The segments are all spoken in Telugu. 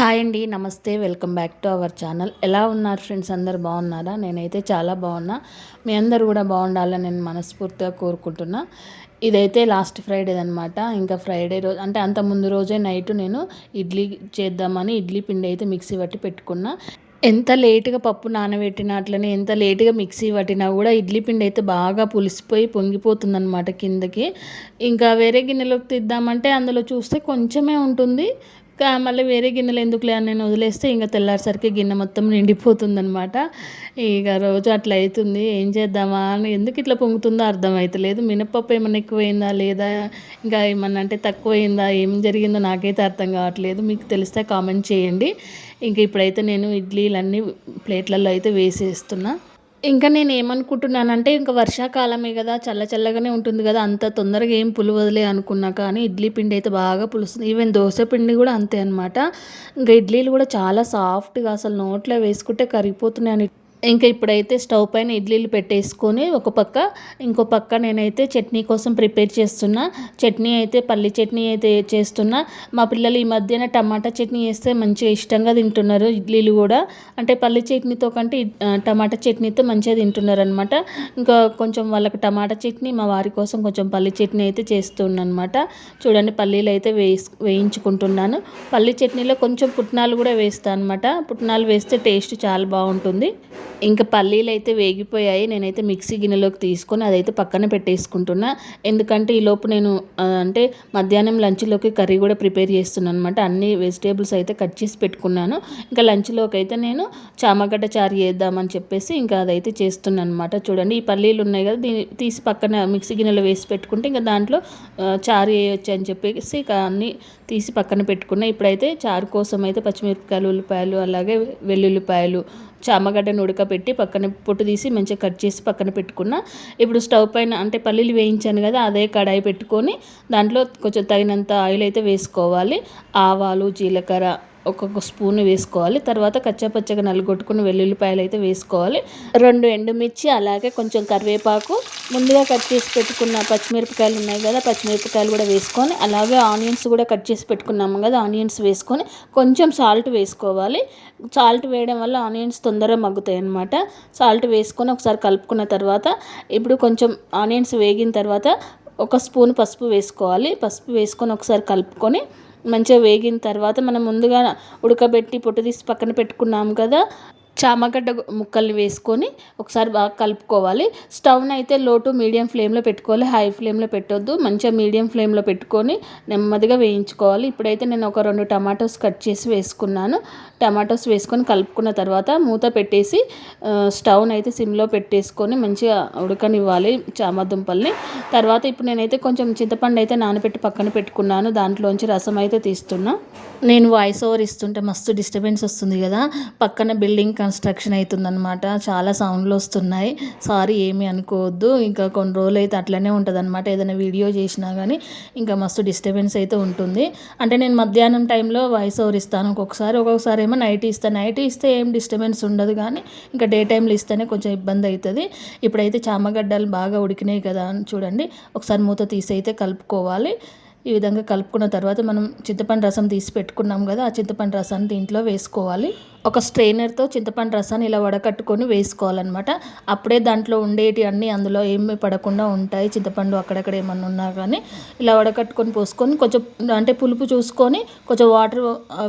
హాయ్ అండి నమస్తే welcome back to our channel. ఎలా ఉన్నారు ఫ్రెండ్స్? అందరు బాగున్నారా? నేనైతే చాలా బాగున్నా. మీ అందరు కూడా బాగుండాలని నేను మనస్ఫూర్తిగా కోరుకుంటున్నా. ఇదైతే లాస్ట్ ఫ్రైడే అనమాట ఇంకా ఫ్రైడే రోజు అంటే అంత ముందు రోజే నైట్ నేను ఇడ్లీ చేద్దామని ఇడ్లీ పిండి అయితే మిక్సీ పట్టి పెట్టుకున్నా. ఎంత లేటుగా పప్పు నానబెట్టిన అట్లనే ఎంత లేటుగా మిక్సీ పట్టినా కూడా ఇడ్లీ పిండి అయితే బాగా పులిసిపోయి పొంగిపోతుందన్నమాట కిందకి. ఇంకా వేరే గిన్నెలోకి తీద్దామంటే అందులో చూస్తే కొంచెమే ఉంటుంది. ఇంకా మళ్ళీ వేరే గిన్నెలు ఎందుకులే అని నేను వదిలేస్తే ఇంకా తెల్లారిసరికి గిన్నె మొత్తం నిండిపోతుందనమాట ఇక రోజు అట్లా అవుతుంది ఏం చేద్దామా అని ఎందుకు ఇట్లా పొంగుతుందో అర్థమవుతలేదు మినపప్పు ఏమన్నా ఎక్కువైందా లేదా? ఇంకా ఏమన్నా అంటే తక్కువైందా? ఏం జరిగిందో నాకైతే అర్థం కావట్లేదు. మీకు తెలిస్తే కామెంట్ చేయండి. ఇంకా ఇప్పుడైతే నేను ఇడ్లీలన్నీ ప్లేట్లలో అయితే వేసేస్తున్నా. ఇంకా నేను ఏమనుకుంటున్నానంటే ఇంకా వర్షాకాలమే కదా చల్ల చల్లగానే ఉంటుంది కదా అంత తొందరగా ఏం పులవదులే అనుకున్నా కానీ ఇడ్లీ పిండి అయితే బాగా పులుస్తుంది. ఈవెన్ దోశ పిండి కూడా అంతే అనమాట ఇంకా ఇడ్లీలు కూడా చాలా సాఫ్ట్గా అసలు నోట్లో వేసుకుంటే కరిగిపోతున్నాయి. ఇంకా ఇప్పుడైతే స్టవ్ పైన ఇడ్లీలు పెట్టేసుకొని ఒక పక్క ఇంకో పక్క నేనైతే చట్నీ కోసం ప్రిపేర్ చేస్తున్నా. చట్నీ అయితే పల్లి చట్నీ అయితే చేస్తున్నా. మా పిల్లలు ఈ మధ్యన టమాటా చట్నీ వేస్తే మంచిగా ఇష్టంగా తింటున్నారు ఇడ్లీలు కూడా. అంటే పల్లి చట్నీతో కంటే టమాటా చట్నీతో మంచిగా తింటున్నారు అనమాట ఇంకా కొంచెం వాళ్ళకి టమాటా చట్నీ మా వారి కోసం కొంచెం పల్లి చట్నీ అయితే చేస్తున్నాను చూడండి పల్లీలు అయితే వేసి వేయించుకుంటున్నాను. పల్లి చట్నీలో కొంచెం పుట్నాలు కూడా వేస్తాను అనమాట పుట్నాలు వేస్తే టేస్ట్ చాలా బాగుంటుంది. ఇంకా పల్లీలు అయితే వేగిపోయాయి. నేనైతే మిక్సీ గిన్నెలోకి తీసుకొని అదైతే పక్కన పెట్టేసుకుంటున్నా. ఎందుకంటే ఈ లోపు నేను అంటే మధ్యాహ్నం లంచ్లోకి కర్రీ కూడా ప్రిపేర్ చేస్తున్నాను అనమాట అన్ని వెజిటేబుల్స్ అయితే కట్ చేసి పెట్టుకున్నాను. ఇంకా లంచ్లోకి అయితే నేను చామగడ్డ చారు చేద్దామని చెప్పేసి ఇంకా అదైతే చేస్తున్నాను అనమాట చూడండి ఈ పల్లీలు ఉన్నాయి కదా దీన్ని తీసి పక్కన మిక్సీ గిన్నెలో వేసి పెట్టుకుంటే ఇంకా దాంట్లో చారు వేయొచ్చు అని చెప్పేసి ఇక అన్ని తీసి పక్కన పెట్టుకున్నా. ఇప్పుడైతే చారు కోసం అయితే పచ్చిమిరపకాయలు ఉల్లిపాయలు అలాగే వెల్లుల్లిపాయలు చామగడ్డను ఉడకబెట్టి పక్కన పొట్టు తీసి మంచిగా కట్ చేసి పక్కన పెట్టుకున్న. ఇప్పుడు స్టవ్ పైన అంటే పల్లీలు వేయించాను కదా అదే కడాయి పెట్టుకొని దాంట్లో కొంచెం తగినంత ఆయిల్ అయితే వేసుకోవాలి. ఆవాలు జీలకర్ర ఒక్కొక్క స్పూన్ వేసుకోవాలి. తర్వాత కచ్చాపచ్చగా నలుగొట్టుకుని వెల్లుల్లిపాయలు అయితే వేసుకోవాలి. రెండు ఎండుమిర్చి అలాగే కొంచెం కరివేపాకు. ముందుగా కట్ చేసి పెట్టుకున్న పచ్చిమిరపకాయలు ఉన్నాయి కదా పచ్చిమిరపకాయలు కూడా వేసుకొని అలాగే ఆనియన్స్ కూడా కట్ చేసి పెట్టుకున్నాము కదా ఆనియన్స్ వేసుకొని కొంచెం సాల్ట్ వేసుకోవాలి. సాల్ట్ వేయడం వల్ల ఆనియన్స్ తొందరగా మగ్గుతాయి అనమాట సాల్ట్ వేసుకొని ఒకసారి కలుపుకున్న తర్వాత ఇప్పుడు కొంచెం ఆనియన్స్ వేగిన తర్వాత ఒక స్పూన్ పసుపు వేసుకోవాలి. పసుపు వేసుకొని ఒకసారి కలుపుకొని మంచిగా వేగిన తర్వాత మనం ముందుగా ఉడకబెట్టి పొట్టు తీసి పక్కన పెట్టుకున్నాము కదా చామగడ్డ ముక్కల్ని వేసుకొని ఒకసారి బాగా కలుపుకోవాలి. స్టవ్ని అయితే లో టు మీడియం ఫ్లేమ్లో పెట్టుకోవాలి. హై ఫ్లేమ్లో పెట్టొద్దు. మంచిగా మీడియం ఫ్లేమ్లో పెట్టుకొని నెమ్మదిగా వేయించుకోవాలి. ఇప్పుడైతే నేను ఒక రెండు టమాటోస్ కట్ చేసి వేసుకున్నాను. టమాటోస్ వేసుకొని కలుపుకున్న తర్వాత మూత పెట్టేసి స్టవ్ని అయితే సిమ్లో పెట్టేసుకొని మంచిగా ఉడకనివ్వాలి చామదుంపల్ని. తర్వాత ఇప్పుడు నేనైతే కొంచెం చింతపండు అయితే నానబెట్టి పక్కన పెట్టుకున్నాను. దాంట్లోంచి రసం అయితే తీస్తున్నా. నేను వాయిస్ ఓవర్ ఇస్తుంటే మస్తు డిస్టర్బెన్స్ వస్తుంది కదా. పక్కన బిల్డింగ్ కన్స్ట్రక్షన్ అవుతుందన్నమాట చాలా సౌండ్లు వస్తున్నాయి. సారీ ఏమీ అనుకోవద్దు. ఇంకా కొన్ని రోజులు అయితే అట్లనే ఉంటుంది అనమాట ఏదైనా వీడియో చేసినా కానీ ఇంకా మస్తు డిస్టర్బెన్స్ అయితే ఉంటుంది. అంటే నేను మధ్యాహ్నం టైంలో వాయిస్ ఓవర్ ఇస్తాను ఒక్కొక్కసారి. ఒక్కొక్కసారి ఏమో నైట్ ఇస్తాను నైట్ ఇస్తే ఏం డిస్టర్బెన్స్ ఉండదు కానీ ఇంకా డే టైంలో ఇస్తేనే కొంచెం ఇబ్బంది అవుతుంది ఇప్పుడైతే చామగడ్డలు బాగా ఉడికినాయి కదా అని చూడండి. ఒకసారి మూత తీసి అయితే కలుపుకోవాలి. ఈ విధంగా కలుపుకున్న తర్వాత మనం చింతపండు రసం తీసి పెట్టుకున్నాం కదా ఆ చింతపండు రసాన్ని దీంట్లో వేసుకోవాలి. ఒక స్ట్రైనర్తో చింతపండు రసాన్ని ఇలా వడకట్టుకొని వేసుకోవాలన్నమాట. అప్పుడే దాంట్లో ఉండేటి అన్నీ అందులో ఏమి పడకుండా ఉంటాయి. చింతపండు అక్కడక్కడ ఏమన్నా ఉన్నా కానీ ఇలా వడకట్టుకొని పోసుకొని కొంచెం అంటే పులుపు చూసుకొని కొంచెం వాటర్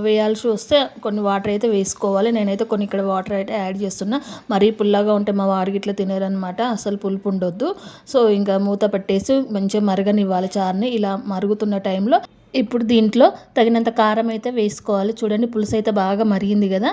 వేయాల్సి వస్తే కొన్ని వాటర్ అయితే వేసుకోవాలి. నేనైతే కొన్ని ఇక్కడ వాటర్ అయితే యాడ్ చేస్తున్నా. మరీ పుల్లగా ఉంటే మా వారికి ఇట్లా తినేరనమాట అసలు పులుపు ఉండొద్దు. సో ఇంకా మూత పెట్టేసి మంచిగా మరగనివ్వాలి చారుని. ఇలా మరుగుతున్న టైంలో ఇప్పుడు దీంట్లో తగినంత కారం అయితే వేసుకోవాలి. చూడండి పులుసు అయితే బాగా మరిగింది కదా.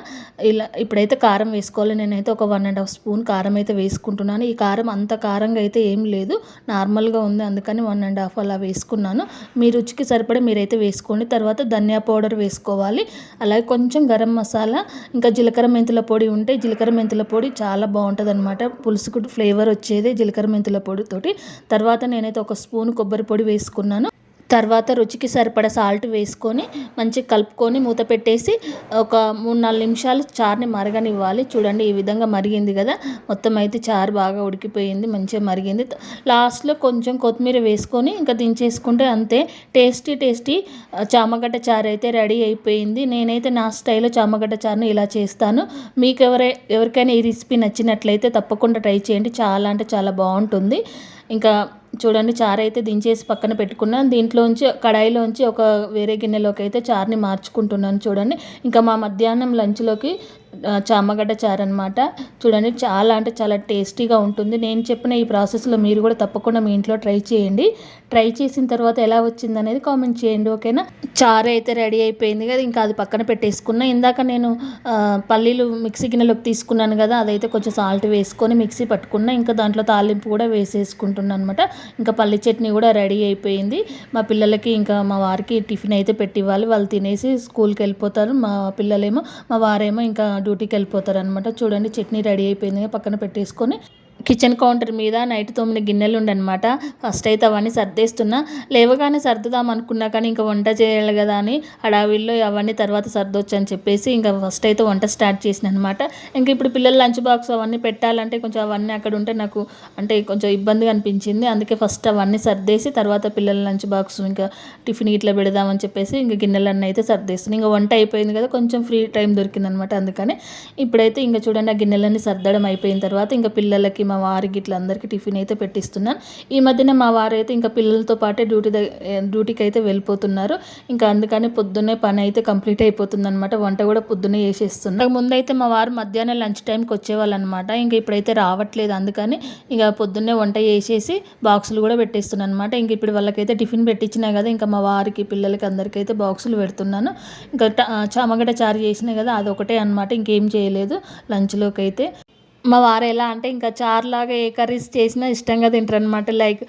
ఇలా ఇప్పుడైతే కారం వేసుకోవాలి. నేనైతే ఒక వన్ అండ్ హాఫ్ స్పూన్ కారం అయితే వేసుకుంటున్నాను. ఈ కారం అంత కారంగా అయితే ఏం లేదు. నార్మల్గా ఉంది. అందుకని వన్ అండ్ హాఫ్ అలా వేసుకున్నాను. మీ రుచికి సరిపడే మీరైతే వేసుకోండి. తర్వాత ధనియా పౌడర్ వేసుకోవాలి. అలాగే కొంచెం గరం మసాలా ఇంకా జీలకర్ర మెంతుల పొడి ఉంటే జీలకర్ర మెంతుల పొడి చాలా బాగుంటుంది అనమాట పులుసుకు ఫ్లేవర్ వచ్చేది జీలకర్ర మెంతుల పొడితోటి తర్వాత నేనైతే ఒక స్పూన్ కొబ్బరి పొడి వేసుకున్నాను. తర్వాత రుచికి సరిపడ సాల్ట్ వేసుకొని మంచిగా కలుపుకొని మూత పెట్టేసి ఒక మూడు నాలుగు నిమిషాలు చారుని మరగనివ్వాలి. చూడండి ఈ విధంగా మరిగింది కదా. మొత్తం అయితే చారు బాగా ఉడికిపోయింది మంచిగా మరిగింది. లాస్ట్లో కొంచెం కొత్తిమీర వేసుకొని ఇంకా దించేసుకుంటే అంతే. టేస్టీ టేస్టీ చామగడ్డ చారు అయితే రెడీ అయిపోయింది. నేనైతే నా స్టైల్లో చామగడ్డ చారుని ఇలా చేస్తాను. మీకు ఎవరై ఎవరికైనా ఈ రెసిపీ నచ్చినట్లయితే తప్పకుండా ట్రై చేయండి. చాలా అంటే చాలా బాగుంటుంది. ఇంకా చూడండి చారు అయితే దించేసి పక్కన పెట్టుకున్నాను. దీంట్లోంచి కడాయిలోంచి ఒక వేరే గిన్నెలోకి అయితే చారుని మార్చుకుంటున్నాను చూడండి. ఇంకా మా మధ్యాహ్నం లంచ్లోకి చామగడ్డ చారు అనమాట చూడండి చాలా అంటే చాలా టేస్టీగా ఉంటుంది. నేను చెప్పిన ఈ ప్రాసెస్లో మీరు కూడా తప్పకుండా మీ ఇంట్లో ట్రై చేయండి. ట్రై చేసిన తర్వాత ఎలా వచ్చింది అనేది కామెంట్ చేయండి ఓకేనా? చారు అయితే రెడీ అయిపోయింది కదా ఇంకా అది పక్కన పెట్టేసుకున్నా. ఇందాక నేను పల్లీలు మిక్సీ గిన్నెలోకి తీసుకున్నాను కదా అదైతే కొంచెం సాల్ట్ వేసుకొని మిక్సీ పట్టుకున్నా. ఇంకా దాంట్లో తాలింపు కూడా వేసేసుకుంటున్నాను అనమాట ఇంకా పల్లి చట్నీ కూడా రెడీ అయిపోయింది. మా పిల్లలకి ఇంకా మా వారికి టిఫిన్ అయితే పెట్టివ్వాలి. వాళ్ళు తినేసి స్కూల్కి వెళ్ళిపోతారు. మా పిల్లలేమో మా వారేమో ఇంకా డ్యూటీకి వెళ్ళిపోతారు అనమాట చూడండి చట్నీ రెడీ అయిపోయింది. పక్కన పెట్టేసుకొని కిచెన్ కౌంటర్ మీద నైట్ తొమ్మిది గిన్నెలు ఉండనమాట. ఫస్ట్ అయితే అవన్నీ సర్దేస్తున్నా. లేవగానే సర్దుదాం అనుకున్నా కానీ ఇంకా వంట చేయాలి కదా అని హడావిల్లో అవన్నీ తర్వాత సర్దొచ్చు అని చెప్పేసి ఇంకా ఫస్ట్ అయితే వంట స్టార్ట్ చేసిన అనమాట ఇంకా ఇప్పుడు పిల్లల లంచ్ బాక్స్ అవన్నీ పెట్టాలంటే కొంచెం అవన్నీ అక్కడ ఉంటే నాకు అంటే కొంచెం ఇబ్బందిగా అనిపించింది. అందుకే ఫస్ట్ అవన్నీ సర్దేసి తర్వాత పిల్లల లంచ్ బాక్స్ ఇంకా టిఫిన్ ఇట్లా పెడదామని చెప్పేసి ఇంకా గిన్నెలన్నీ అయితే సర్దేస్తుంది ఇంకా వంట అయిపోయింది కదా కొంచెం ఫ్రీ టైం దొరికింది అనమాట అందుకని. ఇప్పుడైతే ఇంకా చూడండి ఆ గిన్నెలన్నీ సర్దడం అయిపోయిన తర్వాత ఇంకా పిల్లలకి మా వారికి ఇట్లా అందరికీ టిఫిన్ అయితే పెట్టిస్తున్నాను. ఈ మధ్యన మా వారు అయితే ఇంకా పిల్లలతో పాటే డ్యూటీ డ్యూటీకి అయితే వెళ్ళిపోతున్నారు. ఇంకా అందుకని పొద్దున్నే పని అయితే కంప్లీట్ అయిపోతుంది అనమాట వంట కూడా పొద్దున్నే చేసేస్తున్నాను ముందైతే మా వారు మధ్యాహ్నం లంచ్ టైంకి వచ్చేవాళ్ళు అనమాట ఇంకా ఇప్పుడైతే రావట్లేదు అందుకని ఇక పొద్దున్నే వంట చేసేసి బాక్సులు కూడా పెట్టేస్తున్నాను అనమాట ఇంక ఇప్పుడు వాళ్ళకైతే టిఫిన్ పెట్టించినా కదా ఇంకా మా వారికి పిల్లలకి అందరికైతే బాక్సులు పెడుతున్నాను. ఇంకా చామగడ్డ చారు చేసినా కదా అదొకటే అనమాట ఇంకేం చేయలేదు లంచ్లోకి అయితే మా వారు ఎలా అంటే ఇంకా చారులాగా ఏ కర్రీస్ చేసినా ఇష్టంగా తింటారు అనమాట లైక్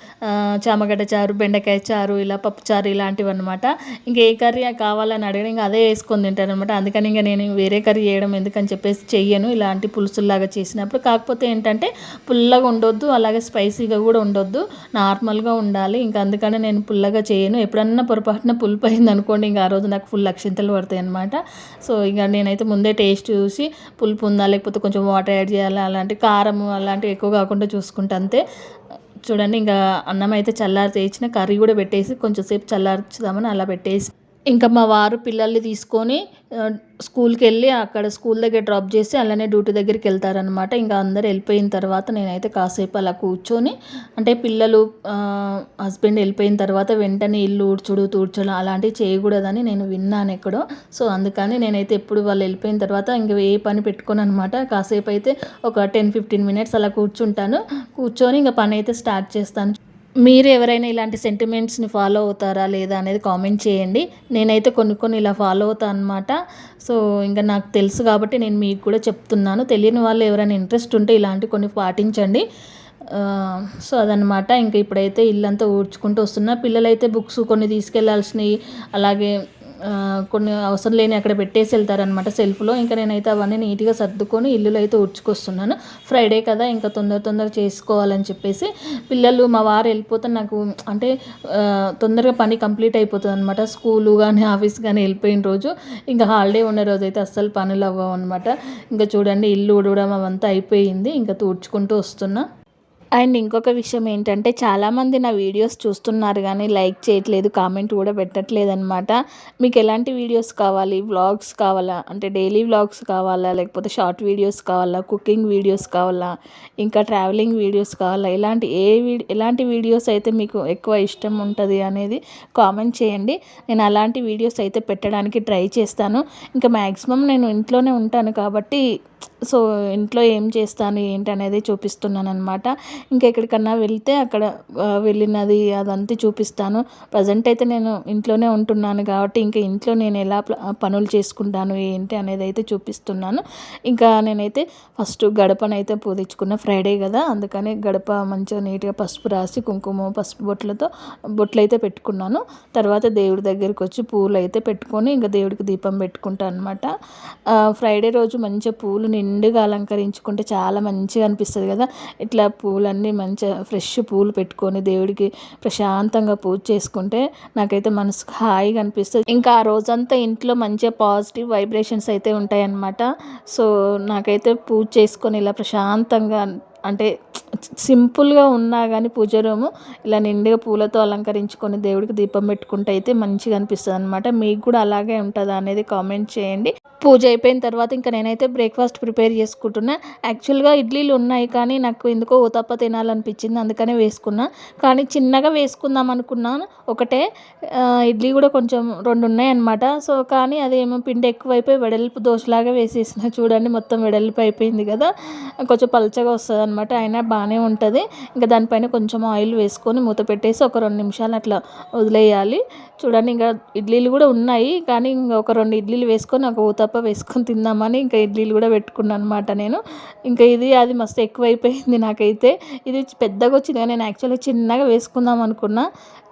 చామగడ్డ చారు బెండకాయ చారు ఇలా పప్పు చారు ఇలాంటివి అనమాట ఇంకా ఏ కర్రీ కావాలని అడిగిన ఇంకా అదే వేసుకొని తింటారు అనమాట అందుకని ఇంకా నేను వేరే కర్రీ చేయడం ఎందుకని చెప్పేసి చెయ్యను. ఇలాంటి పులుసుల్లాగా చేసినప్పుడు కాకపోతే ఏంటంటే పుల్లగా ఉండొద్దు అలాగే స్పైసీగా కూడా ఉండొద్దు. నార్మల్గా ఉండాలి. ఇంకా అందుకని నేను పుల్లగా చేయను. ఎప్పుడన్నా పొరపాటున పులుపు అయింది అనుకోండి ఇంకా ఆ రోజు నాకు ఫుల్ అక్షింతలు పడతాయి అనమాట సో ఇంకా నేనైతే ముందే టేస్ట్ చూసి పులుపు ఉందా లేకపోతే కొంచెం వాటర్ యాడ్ చేయాలా అలాంటి కారము అలాంటివి ఎక్కువ కాకుండా చూసుకుంటే అంతే. చూడండి ఇంకా అన్నం అయితే చల్లారి తెచ్చిన కర్రీ కూడా పెట్టేసి కొంచెంసేపు చల్లార్చుదామని అలా పెట్టేసి ఇంకా మా వారు పిల్లల్ని తీసుకొని స్కూల్కి వెళ్ళి అక్కడ స్కూల్ దగ్గర డ్రాప్ చేసి అలానే డ్యూటీ దగ్గరికి వెళ్తారనమాట ఇంకా అందరు వెళ్ళిపోయిన తర్వాత నేనైతే కాసేపు అలా కూర్చొని అంటే పిల్లలు హస్బెండ్ వెళ్ళిపోయిన తర్వాత వెంటనే ఇల్లు ఊడ్చుడు తూడ్చడం అలాంటివి చేయకూడదని నేను విన్నాను ఎక్కడో. సో అందుకని నేనైతే ఎప్పుడు వాళ్ళు వెళ్ళిపోయిన తర్వాత ఇంక ఏ పని పెట్టుకోను అనమాట కాసేపు అయితే ఒక టెన్ ఫిఫ్టీన్ మినిట్స్ అలా కూర్చుంటాను. కూర్చొని ఇంకా పని అయితే స్టార్ట్ చేస్తాను. మీరు ఎవరైనా ఇలాంటి సెంటిమెంట్స్ని ఫాలో అవుతారా లేదా అనేది కామెంట్ చేయండి. నేనైతే కొన్ని కొన్ని ఇలా ఫాలో అవుతాను అనమాట సో ఇంకా నాకు తెలుసు కాబట్టి నేను మీకు కూడా చెప్తున్నాను. తెలియని వాళ్ళు ఎవరైనా ఇంట్రెస్ట్ ఉంటే ఇలాంటి కొన్ని పాటించండి. సో అదనమాట ఇంకా ఇప్పుడైతే ఇల్లంతా ఊడ్చుకుంటూ వస్తున్నా. పిల్లలైతే బుక్స్ కొన్ని తీసుకెళ్ళాల్సినవి అలాగే కొన్ని అవసరం లేని అక్కడ పెట్టేసి వెళ్తారనమాట సెల్ఫ్లో. ఇంకా నేనైతే అవన్నీ నీట్గా సర్దుకొని ఇల్లులు అయితే ఉడ్చుకొస్తున్నాను ఫ్రైడే కదా ఇంకా తొందర తొందర చేసుకోవాలని చెప్పేసి పిల్లలు మా వారు వెళ్ళిపోతే నాకు అంటే తొందరగా పని కంప్లీట్ అయిపోతుంది అనమాట స్కూలు కానీ ఆఫీస్ కానీ వెళ్ళిపోయిన రోజు. ఇంకా హాలిడే ఉన్న రోజు అయితే అస్సలు పనులు అవ్వవు అనమాట ఇంకా చూడండి ఇల్లు ఉడవడం అవంతా అయిపోయింది. ఇంకా తూడ్చుకుంటూ వస్తున్నా. అండ్ ఇంకొక విషయం ఏంటంటే చాలామంది నా వీడియోస్ చూస్తున్నారు కానీ లైక్ చేయట్లేదు కామెంట్ కూడా పెట్టట్లేదు అనమాట మీకు ఎలాంటి వీడియోస్ కావాలి? వ్లాగ్స్ కావాలా? అంటే డైలీ వ్లాగ్స్ కావాలా? లేకపోతే షార్ట్ వీడియోస్ కావాలా? కుకింగ్ వీడియోస్ కావాలా? ఇంకా ట్రావెలింగ్ వీడియోస్ కావాలా? ఇలాంటి ఏ ఎలాంటి వీడియోస్ అయితే మీకు ఎక్కువ ఇష్టం ఉంటుంది అనేది కామెంట్ చేయండి. నేను అలాంటి వీడియోస్ అయితే పెట్టడానికి ట్రై చేస్తాను. ఇంకా మ్యాక్సిమం నేను ఇంట్లోనే ఉంటాను కాబట్టి సో ఇంట్లో ఏం చేస్తాను ఏంటి అనేది చూపిస్తున్నాను అనమాట ఇంకా ఎక్కడికన్నా వెళ్తే అక్కడ వెళ్ళినది అదంతా చూపిస్తాను. ప్రజెంట్ అయితే నేను ఇంట్లోనే ఉంటున్నాను కాబట్టి ఇంకా ఇంట్లో నేను ఎలా పనులు చేసుకుంటాను ఏంటి అనేది అయితే చూపిస్తున్నాను. ఇంకా నేనైతే ఫస్ట్ గడపనైతే పూదించుకున్న ఫ్రైడే కదా అందుకని గడప మంచిగా నీట్గా పసుపు రాసి కుంకుమ పసుపు బొట్లతో బొట్లు అయితే పెట్టుకున్నాను. తర్వాత దేవుడి దగ్గరికి వచ్చి పూలు అయితే పెట్టుకొని ఇంకా దేవుడికి దీపం పెట్టుకుంటాను అనమాట ఫ్రైడే రోజు మంచిగా పూలు నిండుగా అలంకరించుకుంటే చాలా మంచిగా అనిపిస్తుంది కదా. ఇట్లా పూలన్నీ మంచిగా ఫ్రెష్ పూలు పెట్టుకొని దేవుడికి ప్రశాంతంగా పూజ చేసుకుంటే నాకైతే మనసుకు హాయిగా అనిపిస్తుంది. ఇంకా ఆ రోజంతా ఇంట్లో మంచిగా పాజిటివ్ వైబ్రేషన్స్ అయితే ఉంటాయన్నమాట. సో నాకైతే పూజ చేసుకొని ఇలా ప్రశాంతంగా అంటే సింపుల్గా ఉన్నా కానీ పూజ రూము ఇలా నిండుగా పూలతో అలంకరించుకొని దేవుడికి దీపం పెట్టుకుంటే అయితే మంచిగా అనిపిస్తుంది అనమాట మీకు కూడా అలాగే ఉంటుందా అనేది కామెంట్ చేయండి. పూజ అయిపోయిన తర్వాత ఇంకా నేనైతే బ్రేక్ఫాస్ట్ ప్రిపేర్ చేసుకుంటున్నా. యాక్చువల్గా ఇడ్లీలు ఉన్నాయి కానీ నాకు ఎందుకో ఉతప్ప తినాలనిపించింది అందుకనే వేసుకున్నా. కానీ చిన్నగా వేసుకుందాం అనుకున్నాను. ఒకటే ఇడ్లీ కూడా కొంచెం రెండు ఉన్నాయి అనమాట సో కానీ అదేమో పిండి ఎక్కువైపోయి వెడల్పు దోశలాగా వేసేసిన. చూడండి మొత్తం వెడల్పు అయిపోయింది కదా. కొంచెం పలచగా వస్తుంది అనమాట అయినా బాగానే ఉంటుంది. ఇంకా దానిపైన కొంచెం ఆయిల్ వేసుకొని మూత పెట్టేసి ఒక రెండు నిమిషాలు అట్లా వదిలేయాలి. చూడండి ఇంకా ఇడ్లీలు కూడా ఉన్నాయి. కానీ ఇంకా ఒక రెండు ఇడ్లీలు వేసుకొని ఒక ఊతప్ప వేసుకొని తిందామని ఇంకా ఇడ్లీలు కూడా పెట్టుకున్నాను అనమాట నేను. ఇంకా ఇది అది మస్తు ఎక్కువైపోయింది నాకైతే. ఇది పెద్దగా వచ్చింది. నేను యాక్చువల్గా చిన్నగా వేసుకుందాం అనుకున్నా.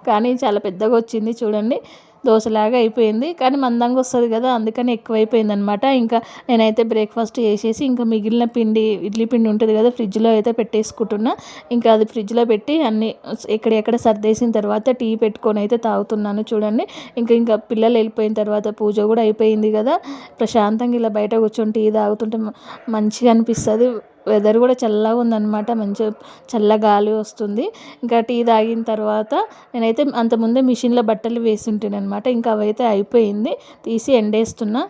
కానీ చాలా పెద్దగా వచ్చింది చూడండి. దోశలాగా అయిపోయింది. కానీ మందంగా వస్తుంది కదా అందుకని ఎక్కువైపోయింది అనమాట ఇంకా నేనైతే బ్రేక్ఫాస్ట్ చేసేసి ఇంకా మిగిలిన పిండి ఇడ్లీ పిండి ఉంటుంది కదా ఫ్రిడ్జ్లో అయితే పెట్టేసుకుంటున్నా. ఇంకా అది ఫ్రిడ్జ్లో పెట్టి అన్ని ఎక్కడెక్కడ సర్దేసిన తర్వాత టీ పెట్టుకొని అయితే తాగుతున్నాను చూడండి. ఇంకా ఇంకా పిల్లలు వెళ్ళిపోయిన తర్వాత పూజ కూడా అయిపోయింది కదా. ప్రశాంతంగా ఇలా బయట కూర్చొని టీ తాగుతుంటే మంచిగా అనిపిస్తుంది. వెదర్ కూడా చల్లగా ఉందన్నమాట. మంచిగా చల్ల గాలి వస్తుంది. ఇంకా టీ తాగిన తర్వాత నేనైతే అంతకుముందే మిషన్లో బట్టలు వేసి అనమాట ఇంకా అవైతే అయిపోయింది. తీసి ఎండేస్తున్నా.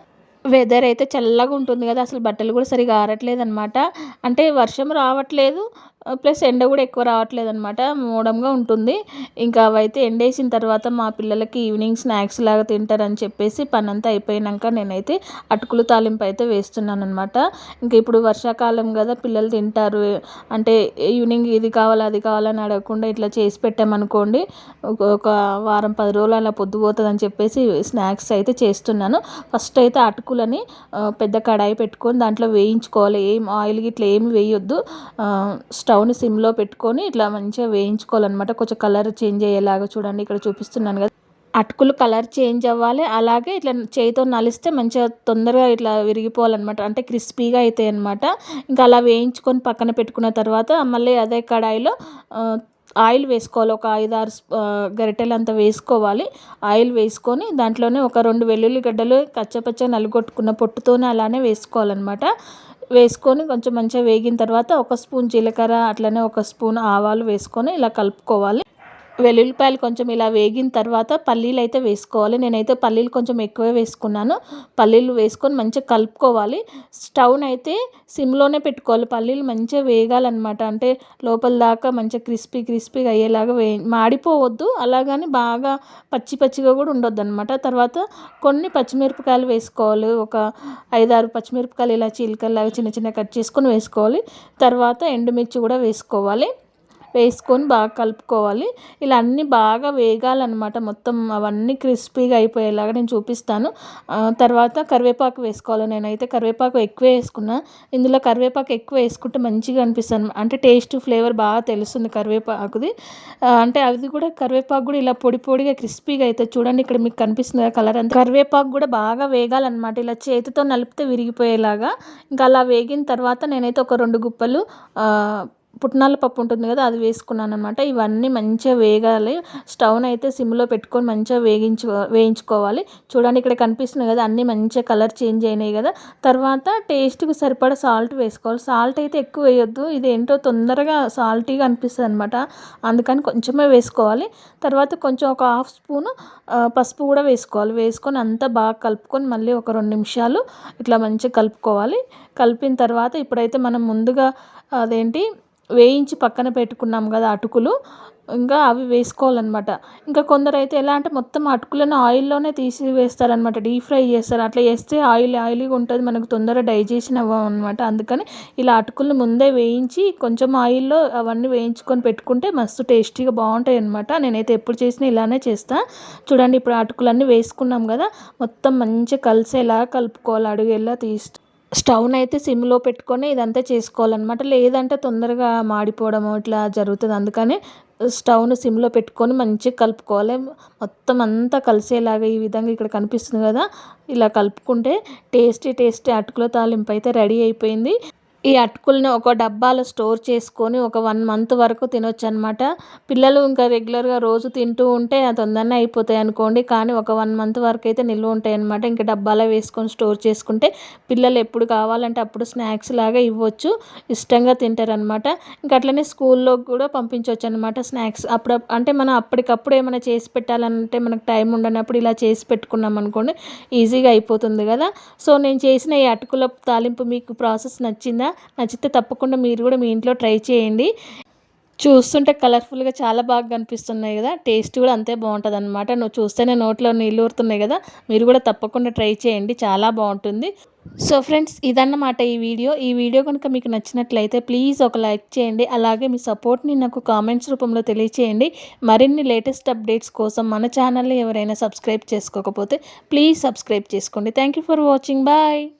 వెదర్ అయితే చల్లగా ఉంటుంది కదా అసలు బట్టలు కూడా సరిగా ఆరట్లేదు అనమాట అంటే వర్షం రావట్లేదు. ప్లస్ ఎండ కూడా ఎక్కువ రావట్లేదు అనమాట మూడంగా ఉంటుంది. ఇంకా అవైతే ఎండేసిన తర్వాత మా పిల్లలకి ఈవినింగ్ స్నాక్స్ లాగా తింటారని చెప్పేసి పని అంతా అయిపోయినాక నేనైతే అటుకులు తాలింపు అయితే వేస్తున్నాను అనమాట ఇంకా ఇప్పుడు వర్షాకాలం కదా పిల్లలు తింటారు. అంటే ఈవినింగ్ ఇది కావాలి అది కావాలని అడగకుండా ఇట్లా చేసి పెట్టామనుకోండి ఒక వారం పది రోజులు అలా పొద్దుపోతుంది అని చెప్పేసి స్నాక్స్ అయితే చేస్తున్నాను. ఫస్ట్ అయితే అటుకులని పెద్ద కడాయి పెట్టుకొని దాంట్లో వేయించుకోవాలి. ఏం ఆయిల్ ఇట్లా ఏమి వేయొద్దు. స్టవ్ని సిమ్లో పెట్టుకొని ఇట్లా మంచిగా వేయించుకోవాలన్నమాట. కొంచెం కలర్ చేంజ్ అయ్యేలాగా చూడండి. ఇక్కడ చూపిస్తున్నాను కదా. అటుకులు కలర్ చేంజ్ అవ్వాలి. అలాగే ఇట్లా చేయితో నలిస్తే మంచిగా తొందరగా ఇట్లా విరిగిపోవాలన్నమాట. అంటే క్రిస్పీగా అవుతాయి అనమాట ఇంకా అలా వేయించుకొని పక్కన పెట్టుకున్న తర్వాత మళ్ళీ అదే కడాయిలో ఆయిల్ వేసుకోవాలి. ఒక ఐదు ఆరు గరిటెలు అంతా వేసుకోవాలి. ఆయిల్ వేసుకొని దాంట్లోనే ఒక రెండు వెల్లుల్లిగడ్డలు కచ్చపచ్చ నలుగొట్టుకున్న పొట్టుతోనే అలానే వేసుకోవాలన్నమాట. వేసుకొని కొంచెం మంచిగా వేగిన తర్వాత ఒక స్పూన్ జీలకర్ర అట్లనే ఒక స్పూన్ ఆవాలు వేసుకొని ఇలా కలుపుకోవాలి. వెల్లుల్లిపాయలు కొంచెం ఇలా వేగిన తర్వాత పల్లీలు అయితే వేసుకోవాలి. నేనైతే పల్లీలు కొంచెం ఎక్కువే వేసుకున్నాను. పల్లీలు వేసుకొని మంచిగా కలుపుకోవాలి. స్టవ్ని అయితే సిమ్లోనే పెట్టుకోవాలి. పల్లీలు మంచిగా వేగాలన్నమాట. అంటే లోపల దాకా మంచిగా క్రిస్పీ క్రిస్పీగా అయ్యేలాగా వే మాడిపోవద్దు. అలాగని బాగా పచ్చి పచ్చిగా కూడా ఉండొద్దు అనమాట తర్వాత కొన్ని పచ్చిమిరపకాయలు వేసుకోవాలి. ఒక ఐదారు పచ్చిమిరపకాయలు ఇలా చీలికల్లాగా చిన్న చిన్న కట్ చేసుకొని వేసుకోవాలి. తర్వాత ఎండుమిర్చి కూడా వేసుకోవాలి. వేసుకొని బాగా కలుపుకోవాలి. ఇలా అన్నీ బాగా వేగాలన్నమాట. మొత్తం అవన్నీ క్రిస్పీగా అయిపోయేలాగా నేను చూపిస్తాను. తర్వాత కరివేపాకు వేసుకోవాలి. నేనైతే కరివేపాకు ఎక్కువ వేసుకున్నా. ఇందులో కరివేపాకు ఎక్కువ వేసుకుంటే మంచిగా అనిపిస్తుంది అంటే టేస్ట్ ఫ్లేవర్ బాగా తెలుస్తుంది కరివేపాకుది. అంటే అది కూడా కరివేపాకు కూడా ఇలా పొడి పొడిగా క్రిస్పీగా అయితే చూడండి ఇక్కడ మీకు కనిపిస్తుంది కలర్ అంతా. కరివేపాకు కూడా బాగా వేగాలన్నమాట. ఇలా చేతితో నలిపితే విరిగిపోయేలాగా. ఇంకా అలా వేగిన తర్వాత నేనైతే ఒక రెండు గుప్పలు పుట్నాల పప్పు ఉంటుంది కదా అది వేసుకున్నాను అనమాట ఇవన్నీ మంచిగా వేగాలి. స్టవ్ని అయితే సిమ్లో పెట్టుకొని మంచిగా వేగించు వేయించుకోవాలి. చూడండి ఇక్కడ కనిపిస్తుంది కదా అన్నీ మంచిగా కలర్ చేంజ్ అయినాయి కదా. తర్వాత టేస్ట్కి సరిపడా సాల్ట్ వేసుకోవాలి. సాల్ట్ అయితే ఎక్కువ వేయొద్దు. ఇది ఏంటో తొందరగా సాల్టీగా అనిపిస్తుంది అనమాట అందుకని కొంచెమే వేసుకోవాలి. తర్వాత కొంచెం ఒక హాఫ్ స్పూను పసుపు కూడా వేసుకోవాలి. వేసుకొని అంతా బాగా కలుపుకొని మళ్ళీ ఒక రెండు నిమిషాలు ఇట్లా మంచిగా కలుపుకోవాలి. కలిపిన తర్వాత ఇప్పుడైతే మనం ముందుగా అదేంటి వేయించి పక్కన పెట్టుకున్నాం కదా అటుకులు ఇంకా అవి వేసుకోవాలన్నమాట. ఇంకా కొందరైతే ఎలా అంటే మొత్తం అటుకులను ఆయిల్లోనే తీసి వేస్తారనమాట డీప్ ఫ్రై చేస్తారు. అట్లా చేస్తే ఆయిల్ ఆయిల్గా ఉంటుంది మనకు తొందరగా డైజెషన్ అవ్వమన్నమాట అందుకని ఇలా అటుకులను ముందే వేయించి కొంచెం ఆయిల్లో అవన్నీ వేయించుకొని పెట్టుకుంటే మస్తు టేస్టీగా బాగుంటాయి అనమాట నేనైతే ఎప్పుడు చేసినా ఇలానే చేస్తాను చూడండి ఇప్పుడు అటుకులన్నీ వేసుకున్నాం కదా మొత్తం మంచిగా కలిసేలా కలుపుకోవాలి అడుగేలా తీసి స్టవ్ని అయితే సిమ్లో పెట్టుకొని ఇదంతా చేసుకోవాలన్నమాట. లేదంటే తొందరగా మాడిపోవడం ఇట్లా జరుగుతుంది. అందుకని స్టవ్ను సిమ్లో పెట్టుకొని మంచిగా కలుపుకోవాలి. మొత్తం అంతా కలిసేలాగా ఈ విధంగా ఇక్కడ కనిపిస్తుంది కదా. ఇలా కలుపుకుంటే టేస్టీ టేస్టీ అటుకుల తాలింపు అయితే రెడీ అయిపోయింది. ఈ అటుకులను ఒక డబ్బాలో స్టోర్ చేసుకొని ఒక వన్ మంత్ వరకు తినొచ్చు అనమాట పిల్లలు ఇంకా రెగ్యులర్గా రోజు తింటూ ఉంటే తొందరనే అయిపోతాయి అనుకోండి. కానీ ఒక వన్ మంత్ వరకు అయితే నిల్వ ఉంటాయి అనమాట ఇంకా డబ్బాలో వేసుకొని స్టోర్ చేసుకుంటే పిల్లలు ఎప్పుడు కావాలంటే అప్పుడు స్నాక్స్ లాగా ఇవ్వచ్చు. ఇష్టంగా తింటారనమాట. ఇంకా అట్లనే స్కూల్లో కూడా పంపించవచ్చు అనమాట స్నాక్స్. అప్పుడు అంటే మనం అప్పటికప్పుడు ఏమైనా చేసి పెట్టాలంటే మనకు టైం ఉండనప్పుడు ఇలా చేసి పెట్టుకున్నాం అనుకోండి ఈజీగా అయిపోతుంది కదా. సో నేను చేసిన ఈ అటుకుల తాలింపు మీకు ప్రాసెస్ నచ్చిందా? నచ్చితే తప్పకుండా మీరు కూడా మీ ఇంట్లో ట్రై చేయండి. చూస్తుంటే కలర్ఫుల్గా చాలా బాగా కనిపిస్తున్నాయి కదా. టేస్ట్ కూడా అంతే బాగుంటుంది అనమాట నువ్వు చూస్తేనే నోట్లో నీళ్ళు ఊరుతున్నాయి కదా. మీరు కూడా తప్పకుండా ట్రై చేయండి. చాలా బాగుంటుంది. సో ఫ్రెండ్స్ ఇదన్నమాట ఈ వీడియో. ఈ వీడియో కనుక మీకు నచ్చినట్లయితే ప్లీజ్ ఒక లైక్ చేయండి. అలాగే మీ సపోర్ట్ని నాకు కామెంట్స్ రూపంలో తెలియచేయండి. మరిన్ని లేటెస్ట్ అప్డేట్స్ కోసం మన ఛానల్ని ఎవరైనా సబ్స్క్రైబ్ చేసుకోకపోతే ప్లీజ్ సబ్స్క్రైబ్ చేసుకోండి. Thank for watching. బాయ్.